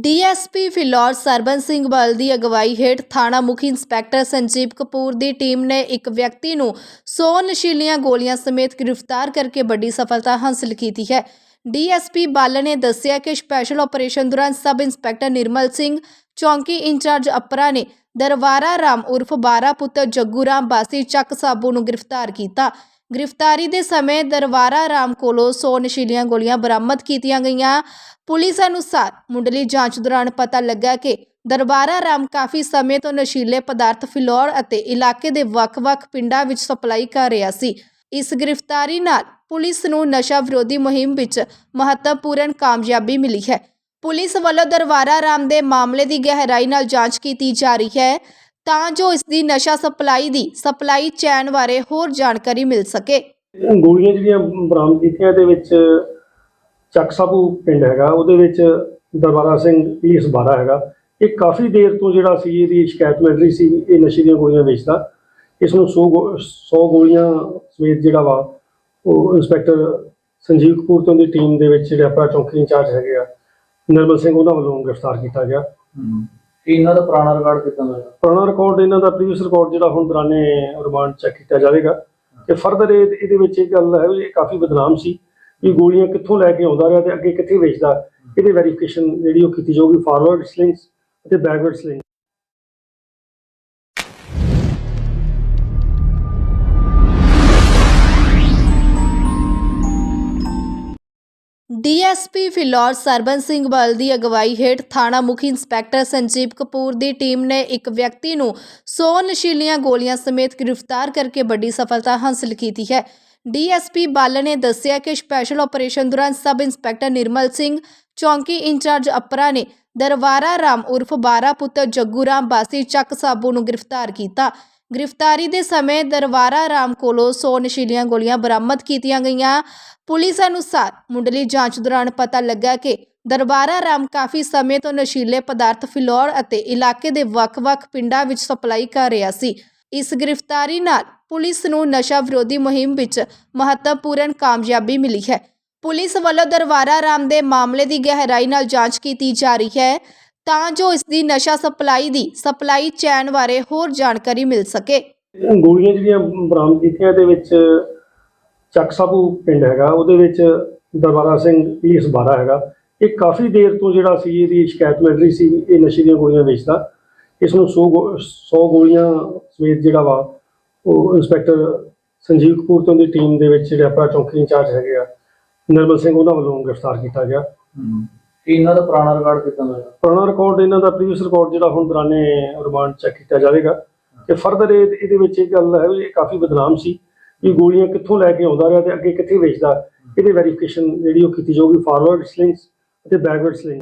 DSP Phillaur Sarban Singh Bal ਦੀ ਅਗਵਾਈ ਹੇਠ ਥਾਣਾ ਮੁਖੀ ਇੰਸਪੈਕਟਰ ਸੰਜੀਵ ਕਪੂਰ ਦੀ ਟੀਮ ਨੇ ਇੱਕ ਵਿਅਕਤੀ ਨੂੰ 100 ਨਸ਼ੀਲੀਆਂ ਗੋਲੀਆਂ ਸਮੇਤ ਗ੍ਰਿਫਤਾਰ ਕਰਕੇ ਵੱਡੀ ਸਫਲਤਾ ਹਾਸਲ ਕੀਤੀ ਹੈ। ਡੀਐਸਪੀ ਬਲ ਨੇ ਦੱਸਿਆ ਕਿ ਸਪੈਸ਼ਲ ਆਪਰੇਸ਼ਨ ਦੌਰਾਨ ਸਬ ਇੰਸਪੈਕਟਰ ਨਿਰਮਲ ਸਿੰਘ, ਚੌਂਕੀ ਇੰਚਾਰਜ ਅਪਰਾ ਨੇ ਦਰਬਾਰਾ ਰਾਮ ਉਰਫ ਬਾਰਾ ਪੁੱਤਰ ਜੱਗੂ ਰਾਮ ਬਾਸੀ ਚੱਕ ਸਾਬੂ ਨੂੰ ਗ੍ਰਿਫਤਾਰ ਕੀਤਾ। ਗ੍ਰਿਫਤਾਰੀ ਦੇ ਸਮੇਂ ਦਰਬਾਰਾ ਰਾਮ ਕੋਲੋਂ 100 ਨਸ਼ੀਲੀਆਂ ਗੋਲੀਆਂ ਬਰਾਮਦ ਕੀਤੀਆਂ ਗਈਆਂ। ਪੁਲਿਸ ਅਨੁਸਾਰ ਮੁੰਡਲੀ ਜਾਂਚ ਦੌਰਾਨ ਪਤਾ ਲੱਗਾ ਕਿ ਦਰਬਾਰਾ ਰਾਮ ਕਾਫੀ ਸਮੇਂ ਤੋਂ ਨਸ਼ੀਲੇ ਪਦਾਰਥ ਫਿਲੌਰ ਅਤੇ ਇਲਾਕੇ ਦੇ ਵੱਖ-ਵੱਖ ਪਿੰਡਾਂ ਵਿੱਚ ਸਪਲਾਈ ਕਰ ਰਿਹਾ ਸੀ। ਇਸ ਗ੍ਰਿਫਤਾਰੀ ਨਾਲ ਪੁਲਿਸ ਨੂੰ ਨਸ਼ਾ ਵਿਰੋਧੀ ਮੁਹਿੰਮ ਵਿੱਚ ਮਹੱਤਵਪੂਰਨ ਕਾਮਯਾਬੀ ਮਿਲੀ ਹੈ। ਪੁਲਿਸ ਵੱਲੋਂ ਦਰਬਾਰਾ ਰਾਮ ਦੇ ਮਾਮਲੇ ਦੀ ਗਹਿਰਾਈ ਨਾਲ ਜਾਂਚ ਕੀਤੀ ਜਾ ਰਹੀ ਹੈ। ਤਾਂ ਜੋ ਇਸ ਦੀ ਨਸ਼ਾ ਸਪਲਾਈ ਦੀ ਸਪਲਾਈ ਚੈਨ ਬਾਰੇ ਹੋਰ ਜਾਣਕਾਰੀ ਮਿਲ ਸਕੇ। ਗੋਲੀਆਂ ਜਿਹੜੀਆਂ ਬਰਾਮਦ ਕੀਤੀਆਂ ਇਹਦੇ ਵਿੱਚ ਚੱਕ ਸਾਬੂ ਪਿੰਡ ਹੈਗਾ ਉਹਦੇ ਵਿੱਚ ਦਰਬਾਰਾ ਸਿੰਘ ਪੁਲਿਸ ਬਾਰਾ ਹੈਗਾ। ਇਹ ਕਾਫੀ ਦੇਰ ਤੋਂ ਜਿਹੜਾ ਸੀ ਇਹਦੀ ਸ਼ਿਕਾਇਤ ਮਿਲ ਰਹੀ ਸੀ ਇਹ ਨਸ਼ੇ ਦੀਆਂ ਗੋਲੀਆਂ ਵੇਚਦਾ। ਇਸ ਨੂੰ 100 100 ਗੋਲੀਆਂ ਸਮੇਤ ਜਿਹੜਾ ਵਾ ਉਹ ਇੰਸਪੈਕਟਰ ਸੰਜੀਵ ਕਪੂਰ ਤੋਂ ਦੀ ਟੀਮ ਦੇ ਵਿੱਚ ਜਿਹੜੇ ਆਪਣਾ ਚੌਂਕੀ ਇੰਚਾਰਜ ਹੈਗੇ ਆ ਨਿਰਮਲ ਸਿੰਘ ਉਹਨਾਂ ਵੱਲੋਂ ਗ੍ਰਿਫਤਾਰ ਕੀਤਾ ਗਿਆ। ਕੀ ਇਹਨਾਂ ਦਾ ਪੁਰਾਣਾ ਰਿਕਾਰਡ ਕਿਦਾਂ ਦਾ ਹੈ ਪੁਰਾਣਾ ਰਿਕਾਰਡ ਇਹਨਾਂ ਦਾ ਪ੍ਰੀਵੀਅਸ ਰਿਕਾਰਡ ਜਿਹੜਾ ਹੁਣ ਦੌਰਾਨੇ ਰਿਮਾਂਡ ਚੈੱਕ ਕੀਤਾ ਜਾਵੇਗਾ। ਤੇ ਫਰਦਰ ਇਹਦੇ ਵਿੱਚ ਇਹ ਗੱਲ ਹੈ ਵੀ ਇਹ ਕਾਫੀ ਬਦਨਾਮ ਸੀ ਵੀ ਗੋਲੀਆਂ ਕਿੱਥੋਂ ਲੈ ਕੇ ਆਉਂਦਾ ਰਿਹਾ ਤੇ ਅੱਗੇ ਕਿੱਥੇ ਵੇਚਦਾ। ਇਹਦੇ ਵੈਰੀਫਿਕੇਸ਼ਨ ਜਿਹੜੀ ਉਹ ਕੀਤੀ ਜਾਊਗੀ ਫਾਰਵਰਡ ਸਲਿੰਗਸ ਅਤੇ backward sling DSP Phillaur Sarban Singh Bal ਦੀ ਅਗਵਾਈ ਹੇਠ ਥਾਣਾ ਮੁਖੀ ਇੰਸਪੈਕਟਰ ਸੰਜੀਵ ਕਪੂਰ ਦੀ ਟੀਮ ਨੇ ਇੱਕ ਵਿਅਕਤੀ ਨੂੰ 100 ਨਸ਼ੀਲੀਆਂ ਗੋਲੀਆਂ ਸਮੇਤ ਗ੍ਰਿਫਤਾਰ ਕਰਕੇ ਵੱਡੀ ਸਫਲਤਾ ਹਾਸਲ ਕੀਤੀ ਹੈ। ਡੀਐਸਪੀ ਬਲ ਨੇ ਦੱਸਿਆ ਕਿ ਸਪੈਸ਼ਲ ਆਪਰੇਸ਼ਨ ਦੌਰਾਨ ਸਬ ਇੰਸਪੈਕਟਰ ਨਿਰਮਲ ਸਿੰਘ, ਚੌਂਕੀ ਇੰਚਾਰਜ ਅਪਰਾ ਨੇ ਦਰਬਾਰਾ ਰਾਮ ਉਰਫ ਬਾਰਾ ਪੁੱਤਰ ਜੱਗੂ ਰਾਮ ਬਾਸੀ ਚੱਕ ਸਾਬੂ ਨੂੰ ਗ੍ਰਿਫਤਾਰ ਕੀਤਾ। ਗ੍ਰਿਫਤਾਰੀ ਦੇ ਸਮੇਂ ਦਰਬਾਰਾ ਰਾਮ ਕੋਲੋਂ 100 ਨਸ਼ੀਲੀਆਂ ਗੋਲੀਆਂ ਬਰਾਮਦ ਕੀਤੀਆਂ ਗਈਆਂ। ਪੁਲਿਸ ਅਨੁਸਾਰ ਮੁੰਡਲੀ ਜਾਂਚ ਦੌਰਾਨ ਪਤਾ ਲੱਗਾ ਕਿ ਦਰਬਾਰਾ ਰਾਮ ਕਾਫੀ ਸਮੇਂ ਤੋਂ ਨਸ਼ੀਲੇ ਪਦਾਰਥ ਫਿਲੌਰ ਅਤੇ ਇਲਾਕੇ ਦੇ ਵੱਖ-ਵੱਖ ਪਿੰਡਾਂ ਵਿੱਚ ਸਪਲਾਈ ਕਰ ਰਿਹਾ ਸੀ। ਇਸ ਗ੍ਰਿਫਤਾਰੀ ਨਾਲ ਪੁਲਿਸ ਨੂੰ ਨਸ਼ਾ ਵਿਰੋਧੀ ਮੁਹਿੰਮ ਵਿੱਚ ਮਹੱਤਵਪੂਰਨ ਕਾਮਯਾਬੀ ਮਿਲੀ ਹੈ। ਪੁਲਿਸ ਵੱਲੋਂ ਦਰਬਾਰਾ ਰਾਮ ਦੇ ਮਾਮਲੇ ਦੀ ਗਹਿਰਾਈ ਨਾਲ ਜਾਂਚ ਕੀਤੀ ਜਾ ਰਹੀ ਹੈ। ਤਾਂ ਜੋ ਇਸ ਦੀ ਨਸ਼ਾ ਸਪਲਾਈ ਦੀ ਸਪਲਾਈ ਚੈਨ ਬਾਰੇ ਹੋਰ ਜਾਣਕਾਰੀ ਮਿਲ ਸਕੇ। ਗੋਲੀਆਂ ਜਿਹੜੀਆਂ ਬਰਾਮਦ ਕੀਤੀਆਂ ਇਹਦੇ ਵਿੱਚ ਚੱਕ ਸਾਬੂ ਪਿੰਡ ਹੈਗਾ ਉਹਦੇ ਵਿੱਚ ਦਰਬਾਰਾ ਸਿੰਘ ਪੁਲਿਸ ਬਾਰਾ ਹੈਗਾ। ਇਹ ਕਾਫੀ ਦੇਰ ਤੋਂ ਜਿਹੜਾ ਸੀ ਇਹਦੀ ਸ਼ਿਕਾਇਤ ਮਿਲ ਰਹੀ ਸੀ ਇਹ ਨਸ਼ੇ ਦੀਆਂ ਗੋਲੀਆਂ ਵੇਚਦਾ। ਇਸ ਨੂੰ 100 100 ਗੋਲੀਆਂ ਸਮੇਤ ਜਿਹੜਾ ਵਾ ਉਹ ਇੰਸਪੈਕਟਰ ਸੰਜੀਵ ਕਪੂਰ ਤੋਂ ਦੀ ਟੀਮ ਦੇ ਵਿੱਚ ਜਿਹੜੇ ਆਪਣਾ ਚੌਂਕੀ ਇੰਚਾਰਜ ਹੈਗੇ ਆ ਨਿਰਮਲ ਸਿੰਘ ਉਹਨਾਂ ਵੱਲੋਂ ਗ੍ਰਿਫਤਾਰ ਕੀਤਾ ਗਿਆ। ਕੀ ਇਹਨਾਂ ਦਾ ਪੁਰਾਣਾ ਰਿਕਾਰਡ ਕਿਦਾਂ ਦਾ ਹੈ ਪੁਰਾਣਾ ਰਿਕਾਰਡ ਇਹਨਾਂ ਦਾ ਪ੍ਰੀਵੀਅਸ ਰਿਕਾਰਡ ਜਿਹੜਾ ਹੁਣ ਦੌਰਾਨੇ ਰਿਮਾਂਡ ਚੈੱਕ ਕੀਤਾ ਜਾਵੇਗਾ। ਤੇ ਫਰਦਰ ਇਹਦੇ ਵਿੱਚ ਇਹ ਗੱਲ ਹੈ ਵੀ ਇਹ ਕਾਫੀ ਬਦਨਾਮ ਸੀ ਵੀ ਗੋਲੀਆਂ ਕਿੱਥੋਂ ਲੈ ਕੇ ਆਉਂਦਾ ਰਿਹਾ ਤੇ ਅੱਗੇ ਕਿੱਥੇ ਵੇਚਦਾ। ਇਹਦੇ ਵੈਰੀਫਿਕੇਸ਼ਨ ਜਿਹੜੀ ਉਹ ਕੀਤੀ ਜਾਊਗੀ ਫਾਰਵਰਡ ਸਲਿੰਗਸ ਅਤੇ ਬੈਕਵਰਡ ਸਲਿੰਗ